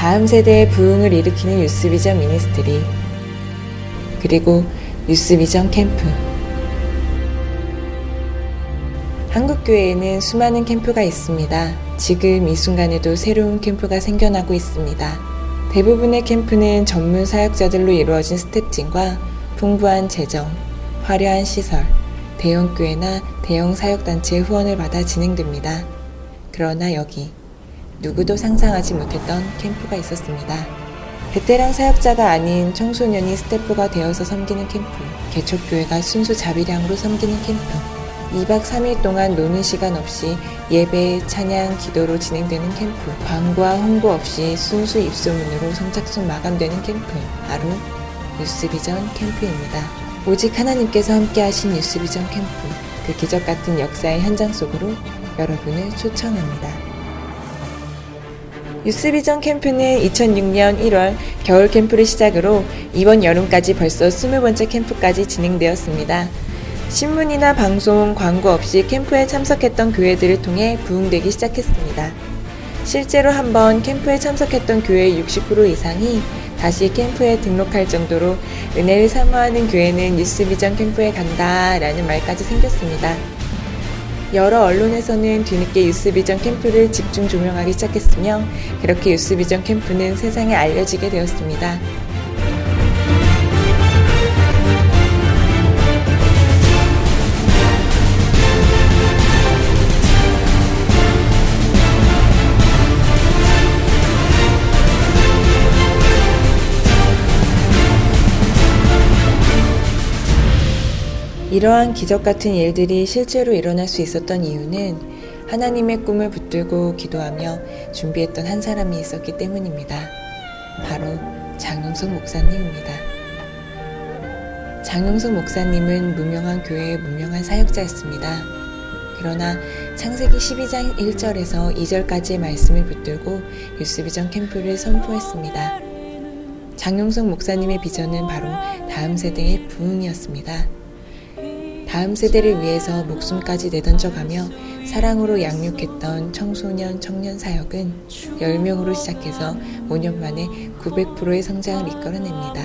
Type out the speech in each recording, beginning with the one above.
다음 세대의 부흥을 일으키는 유스비전 미니스트리 그리고 유스비전 캠프 한국교회에는 수많은 캠프가 있습니다. 지금 이 순간에도 새로운 캠프가 생겨나고 있습니다. 대부분의 캠프는 전문 사역자들로 이루어진 스텝진과 풍부한 재정, 화려한 시설, 대형 교회나 대형 사역단체의 후원을 받아 진행됩니다. 그러나 여기 누구도 상상하지 못했던 캠프가 있었습니다. 베테랑 사역자가 아닌 청소년이 스태프가 되어서 섬기는 캠프, 개척교회가 순수 자비량으로 섬기는 캠프, 2박 3일 동안 노는 시간 없이 예배, 찬양, 기도로 진행되는 캠프, 광고와 홍보 없이 순수 입소문으로 성착순 마감되는 캠프, 바로 뉴스비전 캠프입니다. 오직 하나님께서 함께하신 뉴스비전 캠프, 그 기적 같은 역사의 현장 속으로 여러분을 초청합니다. 뉴스비전 캠프는 2006년 1월 겨울 캠프를 시작으로 이번 여름까지 벌써 20번째 캠프까지 진행되었습니다. 신문이나 방송, 광고 없이 캠프에 참석했던 교회들을 통해 부흥되기 시작했습니다. 실제로 한번 캠프에 참석했던 교회의 60% 이상이 다시 캠프에 등록할 정도로 은혜를 사모하는 교회는 뉴스비전 캠프에 간다 라는 말까지 생겼습니다. 여러 언론에서는 뒤늦게 유스비전 캠프를 집중 조명하기 시작했으며 그렇게 유스비전 캠프는 세상에 알려지게 되었습니다. 이러한 기적 같은 일들이 실제로 일어날 수 있었던 이유는 하나님의 꿈을 붙들고 기도하며 준비했던 한 사람이 있었기 때문입니다. 바로 장용석 목사님입니다. 장용석 목사님은 무명한 교회의 무명한 사역자였습니다. 그러나 창세기 12장 1절에서 2절까지의 말씀을 붙들고 유스비전 캠프를 선포했습니다. 장용석 목사님의 비전은 바로 다음 세대의 부흥이었습니다. 다음 세대를 위해서 목숨까지 내던져가며 사랑으로 양육했던 청소년 청년 사역은 10명으로 시작해서 5년 만에 900%의 성장을 이끌어냅니다.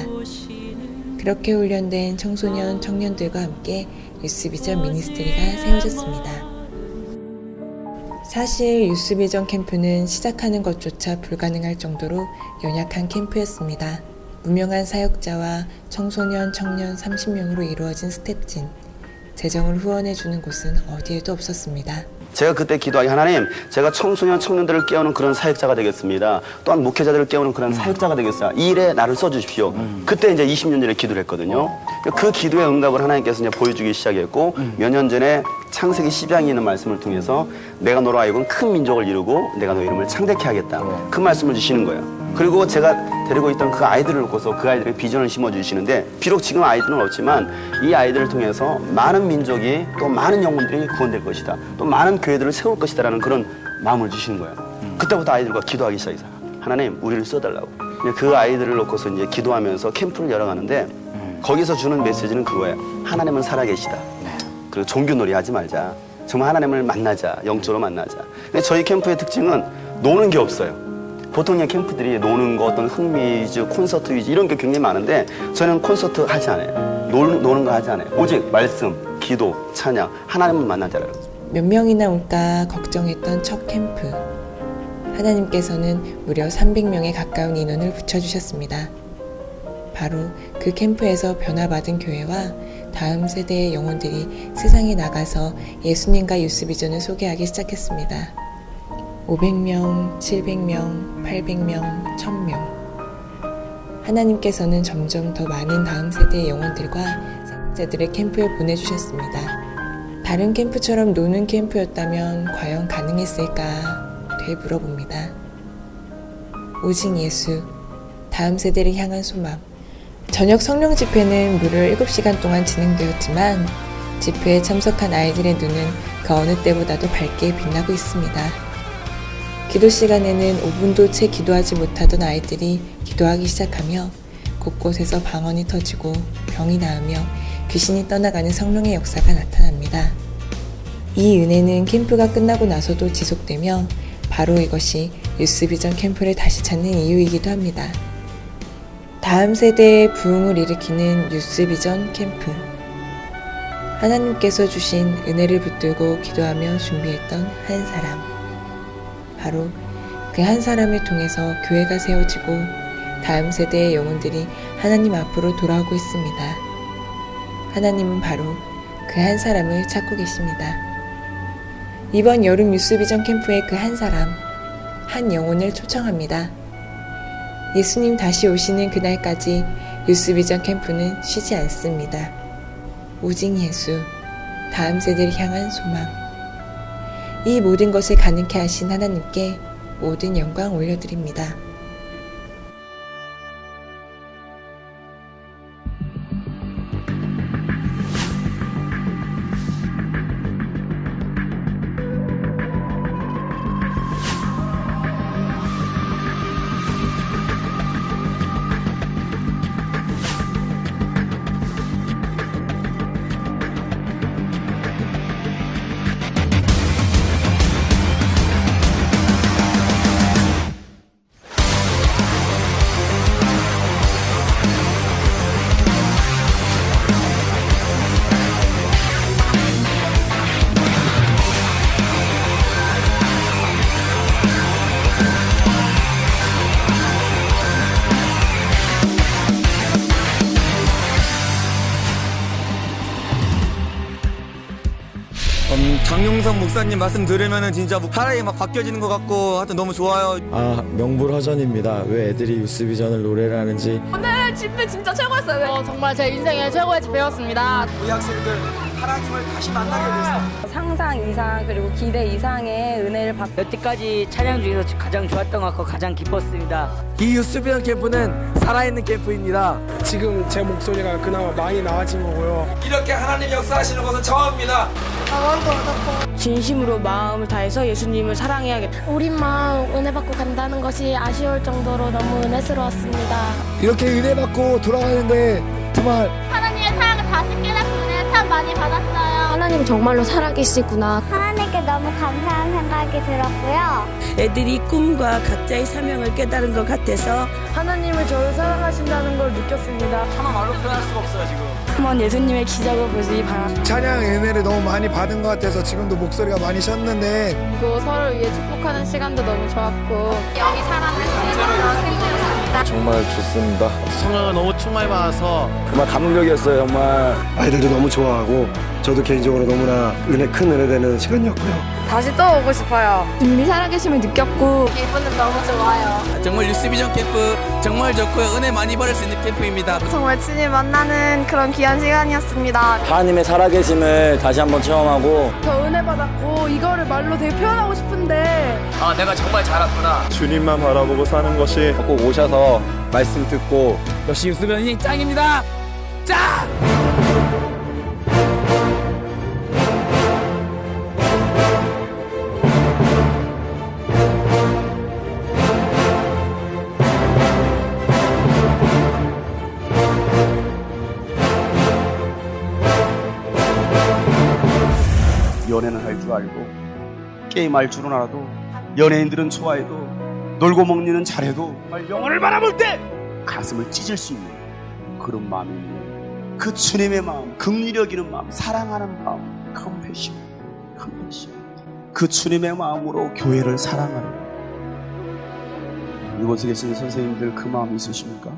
그렇게 훈련된 청소년 청년들과 함께 유스비전 미니스트리가 세워졌습니다. 사실 유스비전 캠프는 시작하는 것조차 불가능할 정도로 연약한 캠프였습니다. 무명한 사역자와 청소년 청년 30명으로 이루어진 스텝진, 재정을 후원해주는 곳은 어디에도 없었습니다. 제가 그때 기도하기 하나님, 제가 청소년 청년들을 깨우는 그런 사역자가 되겠습니다. 또한 목회자들을 깨우는 그런 사역자가 되겠습니다. 이 일에 나를 써주십시오. 그때 이제 20년 전에 기도를 했거든요. 그 기도의 응답을 하나님께서 이제 보여주기 시작했고 몇년 전에 창세기 10장에 있는 말씀을 통해서 내가 너로 하여금 큰 민족을 이루고 내가 너 이름을 창대케 하겠다. 그 말씀을 주시는 거예요. 그리고 제가 데리고 있던 그 아이들을 놓고서 그 아이들에게 비전을 심어주시는데 비록 지금 아이들은 없지만 이 아이들을 통해서 많은 민족이 또 많은 영혼들이 구원될 것이다. 또 많은 교회들을 세울 것이다라는 그런 마음을 주시는 거예요. 그때부터 아이들과 기도하기 시작해서 하나님 우리를 써달라고. 그 아이들을 놓고서 이제 기도하면서 캠프를 열어가는데 거기서 주는 메시지는 그거예요. 하나님은 살아계시다. 그리고 종교놀이 하지 말자. 정말 하나님을 만나자. 영적으로 만나자. 근데 저희 캠프의 특징은 노는 게 없어요. 보통 의 캠프들이 노는 거 어떤 흥미 위주, 콘서트 위주 이런 게 굉장히 많은데 저는 콘서트 하지 않아요. 노는, 노는 거 하지 않아요. 오직 말씀, 기도, 찬양, 하나님을 만나자라는 거죠. 몇 명이나 올까 걱정했던 첫 캠프. 하나님께서는 무려 300명에 가까운 인원을 붙여주셨습니다. 바로 그 캠프에서 변화받은 교회와 다음 세대의 영혼들이 세상에 나가서 예수님과 유스비전을 소개하기 시작했습니다. 500명, 700명, 800명, 1000명. 하나님께서는 점점 더 많은 다음 세대의 영혼들과 사역자들을 캠프에 보내주셨습니다. 다른 캠프처럼 노는 캠프였다면 과연 가능했을까 되물어봅니다. 오직 예수, 다음 세대를 향한 소망. 저녁 성령 집회는 무려 7시간 동안 진행되었지만 집회에 참석한 아이들의 눈은 그 어느 때보다도 밝게 빛나고 있습니다. 기도 시간에는 5분도 채 기도하지 못하던 아이들이 기도하기 시작하며 곳곳에서 방언이 터지고 병이 나으며 귀신이 떠나가는 성령의 역사가 나타납니다. 이 은혜는 캠프가 끝나고 나서도 지속되며 바로 이것이 유스비전 캠프를 다시 찾는 이유이기도 합니다. 다음 세대의 부흥을 일으키는 유스비전 캠프. 하나님께서 주신 은혜를 붙들고 기도하며 준비했던 한 사람. 바로 그 한 사람을 통해서 교회가 세워지고 다음 세대의 영혼들이 하나님 앞으로 돌아오고 있습니다. 하나님은 바로 그 한 사람을 찾고 계십니다. 이번 여름 유스비전 캠프의 그 한 사람, 한 영혼을 초청합니다. 예수님 다시 오시는 그날까지 유스비전 캠프는 쉬지 않습니다. 오직 예수, 다음 세대를 향한 소망. 이 모든 것을 가능케 하신 하나님께 모든 영광 올려드립니다. 음, 장용성 목사님 말씀 들으면은 진짜 뭐 사랑이 막 바뀌어지는 것 같고 하여튼 너무 좋아요. 아 명불허전입니다. 왜 애들이 유스비전을 노래를 하는지 오늘 집회 진짜 최고였어요. 어, 정말 제 인생의 최고의 집회였습니다. 우리 학생들 하나님을 다시 만나게 됐어. 상상 이상 그리고 기대 이상의 은혜를 받 여태까지 차량 중에서 가장 좋았던 것 같고 가장 기뻤습니다. 이 유스비언 캠프는 살아있는 캠프입니다. 지금 제 목소리가 그나마 많이 나아진 거고요. 이렇게 하나님 역사하시는 것은 처음입니다. 진심으로 마음을 다해서 예수님을 사랑해야겠다. 우린 마음 은혜 받고 간다는 것이 아쉬울 정도로 너무 은혜스러웠습니다. 이렇게 은혜 받고 돌아가는데 정말 하나님의 사랑을 다시 깨 참 많이 받았어요. 하나님 정말로 살아계시구나. 하나님께 너무 감사한 생각이 들었고요. 애들이 꿈과 각자의 사명을 깨달은 것 같아서 하나님을 저를 사랑하신다는 걸 느꼈습니다. 하나 말로 표현할 수가 없어요 지금. 한번 예수님의 기적을 보시기 바랍니다. 찬양 은혜를 너무 많이 받은 것 같아서 지금도 목소리가 많이 쉬었는데 그리고 서로를 위해 축복하는 시간도 너무 좋았고 여기 살았는데 정말 좋습니다. 성령을 너무 충만히 받아서 정말 감동적이었어요. 정말 아이들도 너무 좋아하고 저도 개인적으로 너무나 은혜 큰 은혜 되는 시간이었고요. 다시 또 오고 싶어요. 주님이 살아계심을 느꼈고 기분은 너무 좋아요. 정말 유스비전 캠프 정말 좋고요. 은혜 많이 받을 수 있는 캠프입니다. 정말 주님 만나는 그런 귀한 시간이었습니다. 하나님의 살아계심을 다시 한번 체험하고 더 은혜 받았고 이거를 말로 되게 표현하고 싶은데 아 내가 정말 잘 왔구나. 주님만 바라보고 사는 것이 꼭 오셔서 말씀 듣고 역시 유스비언이 짱입니다. 짱! 연애는 할 줄 알고 게임할 줄은 알아도 연예인들은 좋아해도 놀고 먹니는 잘해도 영혼을 바라볼 때 가슴을 찢을 수 있는 그런 마음이 있는 그 주님의 마음, 긍휼히 여기는 마음, 사랑하는 마음, 컴패션, 컴패션. 그 주님의 마음으로 교회를 사랑하는 이곳에 계신 선생님들 그 마음 있으십니까?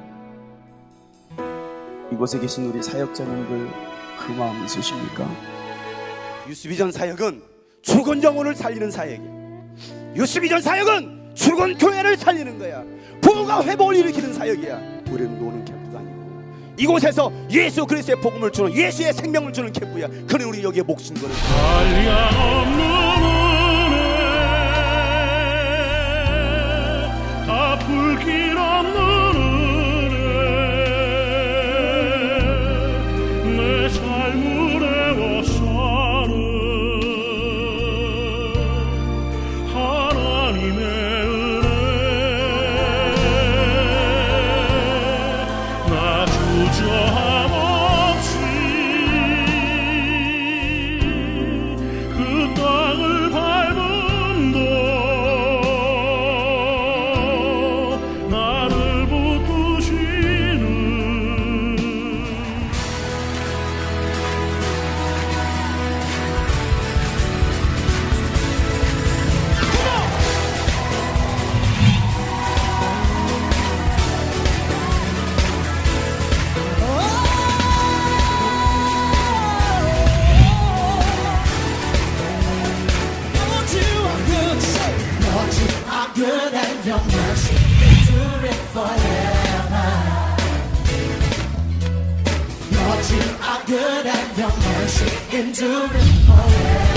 이곳에 계신 우리 사역자님들 그 마음 있으십니까? 유스비전 사역은 죽은 영혼을 살리는 사역이야. 유스비전 사역은 죽은 교회를 살리는 거야. 부가 회복을 일으키는 사역이야. 우리는 노는 캠프가 아니고 이곳에서 예수 그리스도의 복음을 주는 예수의 생명을 주는 캠프야. 그래 우리 여기에 목숨 거는. 불길 없는 your mercy into me. Oh, yeah.